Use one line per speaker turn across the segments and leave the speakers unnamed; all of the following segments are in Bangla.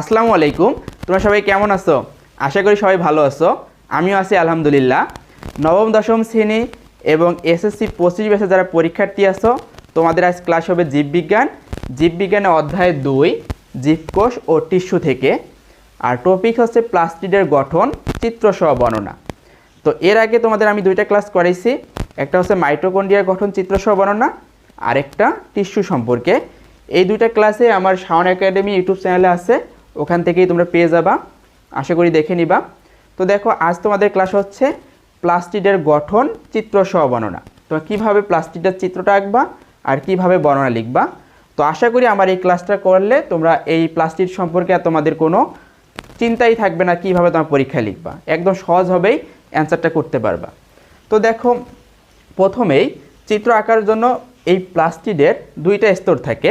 আসসালামু আলাইকুম। তোমরা সবাই কেমন আছো? আশা করি সবাই ভালো আছো। আমিও আছি, আলহামদুলিল্লাহ। নবম, দশম শ্রেণি এবং এসএসসি পঁচিশ বেসে যারা পরীক্ষার্থী আছো, তোমাদের আজ ক্লাস হবে জীববিজ্ঞান। জীববিজ্ঞানের অধ্যায় দুই জীবকোষ ও টিস্যু থেকে। আর টপিক হচ্ছে প্লাস্টিডের গঠন চিত্রসহ বর্ণনা। তো এর আগে তোমাদের আমি দুইটা ক্লাস করাইছি। একটা হচ্ছে মাইটোকন্ড্রিয়ার গঠন চিত্রসহ বর্ণনা। আরেকটা টিস্যু সম্পর্কে। এই দুইটা ক্লাসে আমার শাওন একাডেমি ইউটিউব চ্যানেলে আছে। ওখান থেকেই তোমরা পেয়ে যাবা। আশা করি দেখে নিবা। তো দেখো, আজ তোমাদের ক্লাস হচ্ছে প্লাস্টিডের গঠন, চিত্র সহ বর্ণনা। তো কীভাবে প্লাস্টিডের চিত্রটা আঁকবা আর কীভাবে বর্ণনা লিখবা? তো আশা করি আমার এই ক্লাসটা করলে তোমরা এই প্লাস্টিড সম্পর্কে আর তোমাদের কোনো চিন্তাই থাকবে না কীভাবে তোমার পরীক্ষায় লিখবা। একদম সহজভাবেই অ্যান্সারটা করতে পারবা। তো দেখো, প্রথমেই চিত্র আঁকার জন্য এই প্লাস্টিডের দুইটা স্তর থাকে।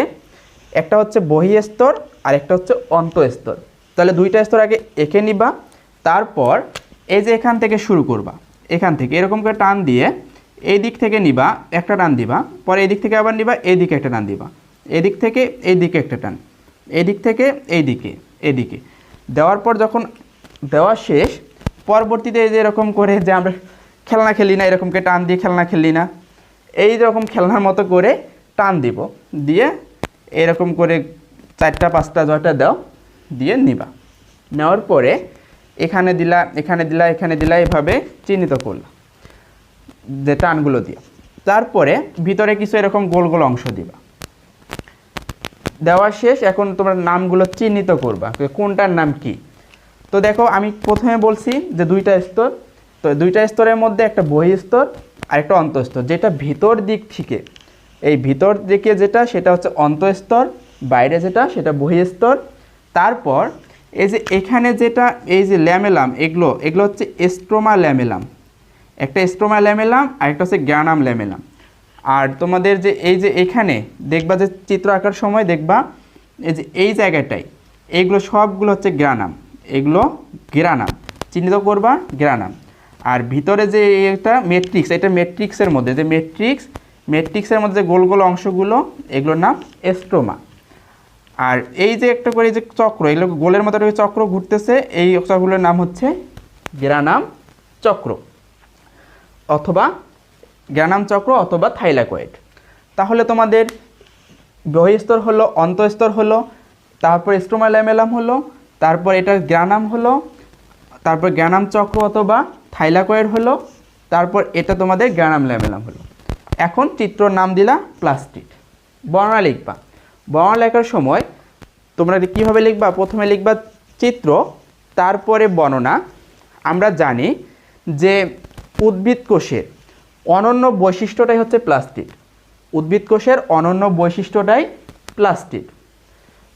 একটা হচ্ছে বহি স্তর আর একটা হচ্ছে অন্ত স্তর তাহলে দুইটা স্তর আগে এঁকে নিবা, তারপর এই যে এখান থেকে শুরু করবা, এখান থেকে এরকম করে টান দিয়ে এই দিক থেকে নিবা, একটা টান দিবা, পরে এই দিক থেকে আবার নিবা, এই দিকে একটা টান দিবা এদিক থেকে এই দিকে একটা টান এদিক থেকে এই দিকে এদিকে দেওয়ার পর যখন দেওয়া শেষ, পরবর্তীতে এই যে এরকম করে যে আমরা খেলনা খেলি না, এরকম করে টান দিয়ে খেলনা খেলি না, এই রকম খেলনার মতো করে টান দিব, দিয়ে এরকম করে চারটা, পাঁচটা জয়টা দাও, দিয়ে নিবা। নেওয়ার পরে এখানে দিলা এখানে দিলা এখানে দিলা, এভাবে চিহ্নিত করলা। যে টানগুলো দিয়ে তারপরে ভিতরে কিছু এরকম গোল গোল অংশ দিবা। দেওয়া শেষ, এখন তোমরা নামগুলো চিহ্নিত করবা কোনটার নাম কি। তো দেখো, আমি প্রথমে বলছি যে দুইটা স্তর। তো দুইটা স্তরের মধ্যে একটা বহি স্তর, আর একটা অন্তঃস্তর। যেটা ভিতর দিক থেকে, এই ভিতর দিকে যেটা, সেটা হচ্ছে অন্তঃস্তর বাইরে যেটা, সেটা বহি স্তর তারপর এই যে এখানে যেটা, এই যে ল্যামেলাম, এগুলো এগুলো হচ্ছে এস্ট্রোমা ল্যামেলাম একটা এস্ট্রোমা ল্যামেলাম আর একটা হচ্ছে গ্যানাম ল্যামেলাম আর তোমাদের যে এই যে এখানে, দেখবা যে চিত্র আঁকার সময় দেখবা, এই যে এই জায়গাটায় এইগুলো সবগুলো হচ্ছে গ্রানাম এগুলো গ্রানাম চিহ্নিত করবা গ্রানাম আর ভিতরে যে এটা মেট্রিক্স এটা মেট্রিক্সের মধ্যে, যে মেট্রিক্স মেট্রিক্সের মধ্যে যে গোল গোল অংশগুলো, এগুলোর নাম এস্ট্রোমা আর এই যে একটা করে যে চক্র এগুলো গোলের মতো একটা চক্র ঘুরতেছে, এই চক্রগুলোর নাম হচ্ছে গ্রানাম চক্র অথবা গ্রানাম চক্র অথবা থাইলাকয়েড। তাহলে তোমাদের বহিস্তর হলো, অন্তঃস্তর হলো, তারপর স্ট্রোমা ল্যামেলাম হলো, তারপর এটা গ্রানাম হলো, তারপর গ্রানাম চক্র অথবা থাইলাকয়েড হলো, তারপর এটা তোমাদের গ্রানাম ল্যামেলাম হলো। এখন চিত্রর নাম দিলা প্লাস্টিক বর্ণনা লিখবা। বর্ণনা লেখার সময় তোমরা কীভাবে লিখবা? প্রথমে লিখবা চিত্র, তারপরে বর্ণনা। আমরা জানি যে উদ্ভিদ কোষের অনন্য বৈশিষ্ট্যটাই হচ্ছে প্লাস্টিক উদ্ভিদ কোষের অনন্য বৈশিষ্ট্যটাই প্লাস্টিক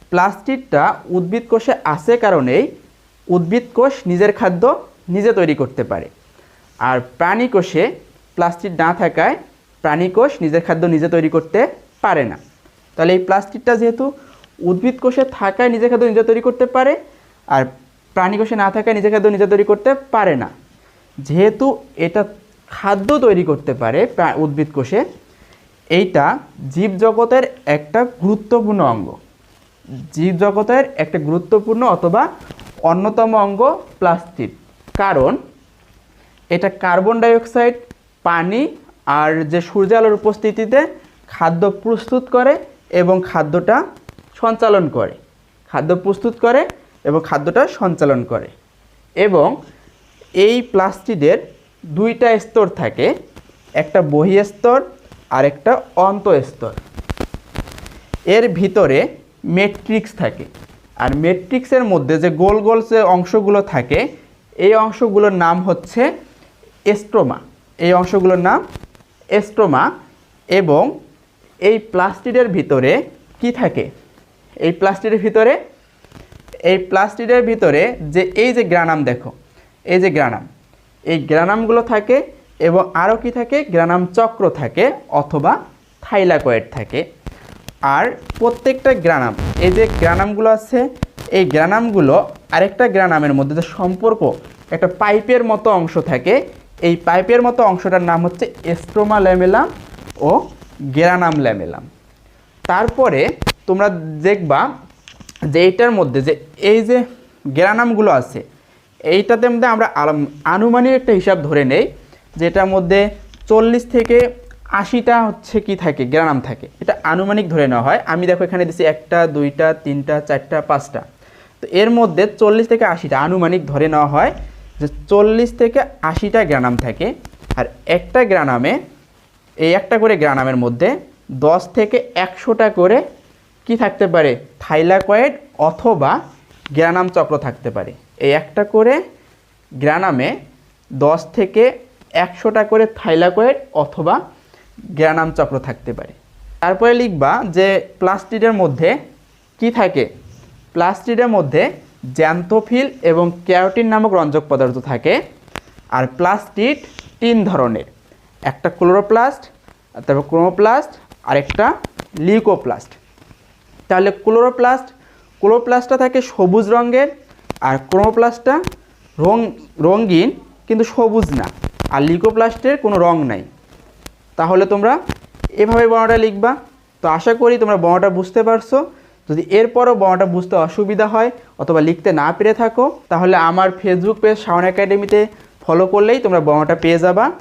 প্লাস্টিকটা উদ্ভিদ কোষে আছে কারণেই উদ্ভিদ কোষ নিজের খাদ্য নিজে তৈরি করতে পারে। আর প্রাণী কোষে প্লাস্টিক না থাকায় প্রাণী কোষ নিজের খাদ্য নিজে তৈরি করতে পারে না। তাহলে এই প্লাস্টিকটা যেহেতু উদ্ভিদ কোষে থাকায় নিজের খাদ্য নিজে তৈরি করতে পারে, আর প্রাণী কোষে না থাকায় নিজের খাদ্য নিজে তৈরি করতে পারে না। যেহেতু এটা খাদ্য তৈরি করতে পারে প্রা- উদ্ভিদ কোষে, এইটা জীবজগতের একটা গুরুত্বপূর্ণ অঙ্গ। জীবজগতের একটা গুরুত্বপূর্ণ অথবা অন্যতম অঙ্গ প্লাস্টিক। কারণ এটা কার্বন ডাইঅক্সাইড, পানি আর যে সূর্য আলোর উপস্থিতিতে খাদ্য প্রস্তুত করে এবং খাদ্যটা সঞ্চালন করে। খাদ্য প্রস্তুত করে এবং খাদ্যটা সঞ্চালন করে। এবং এই প্লাস্টিডের দুইটা স্তর থাকে, একটা বহি স্তর আর একটা অন্ত স্তর। এর ভিতরে মেট্রিক্স থাকে। আর মেট্রিক্সের মধ্যে যে গোল গোল যে অংশগুলো থাকে, এই অংশগুলোর নাম হচ্ছে এস্ট্রোমা এই অংশগুলোর নাম এস্ট্রোমা এবং এই প্লাস্টিডের ভিতরে কি থাকে? এই প্লাস্টিডের ভিতরে, এই প্লাস্টিডের ভিতরে যে এই যে গ্রানাম দেখো, এই যে গ্রানাম, এই গ্রানামগুলো থাকে এবং আরও কি থাকে? গ্রানাম চক্র থাকে অথবা থাইলাকয়েড থাকে। আর প্রত্যেকটা গ্রানাম, এই যে গ্রানামগুলো আছে, এই গ্রানামগুলো আরেকটা গ্রানামের মধ্যে যে সম্পর্ক, একটা পাইপের মতো অংশ থাকে। এই পাইপের মতো অংশটার নাম হচ্ছে এস্ট্রোমা ল্যামেলাম ও গ্রানাম ল্যামেলাম। তারপরে তোমরা দেখবা যে এইটার মধ্যে যে এই যে গ্রানামগুলো আছে, এইটাতে মধ্যে আমরা আনুমানিক একটা হিসাব ধরে নেই, যেটার মধ্যে চল্লিশ থেকে আশিটা হচ্ছে কি থাকে, গ্রানাম থাকে। এটা আনুমানিক ধরে নেওয়া হয়। আমি দেখো এখানে দিছি একটা, দুইটা, তিনটা, চারটা, পাঁচটা। তো এর মধ্যে চল্লিশ থেকে আশিটা আনুমানিক ধরে নেওয়া হয় যে চল্লিশ থেকে আশিটা গ্রানাম থাকে, আর একটা গ্রানামে এই একটা করে গ্রানামের মধ্যে দশ থেকে একশোটা করে কি থাকতে পারে? থাইলাকয়েড অথবা গ্রানাম চক্র থাকতে পারে। এই একটা করে গ্রানামে দশ থেকে একশোটা করে থাইলাকয়েড অথবা গ্রানাম চক্র থাকতে পারে। তারপরে লিখবা যে প্লাস্টিডের মধ্যে কি থাকে? প্লাস্টিডের মধ্যে জ্যান্থোফিল এবং ক্যারোটিন নামক রঞ্জক পদার্থ থাকে। আর প্লাস্টিড তিন ধরনের। একটা ক্লোরোপ্লাস্ট, তারপর ক্রোমোপ্লাস্ট আর একটা লিউকোপ্লাস্ট। তাহলে ক্লোরোপ্লাস্ট, ক্লোরোপ্লাস্টটা থাকে সবুজ রঙের আর ক্রোমোপ্লাস্টটা রং রঙিন কিন্তু সবুজ না। আর লিউকোপ্লাস্টের কোনো রং নাই। তাহলে তোমরা এভাবে বর্ণটা লিখবা। তো আশা করি তোমরা বর্ণটা বুঝতে পারছ। যদি এরপরও বর্ণটা বুঝতে অসুবিধা হয় অথবা লিখতে না পেরে থাকো, তাহলে আমার ফেসবুক পেজ শাওন একাডেমিতে ফলো করলেই তোমরা বর্ণটা পেয়ে যাবা।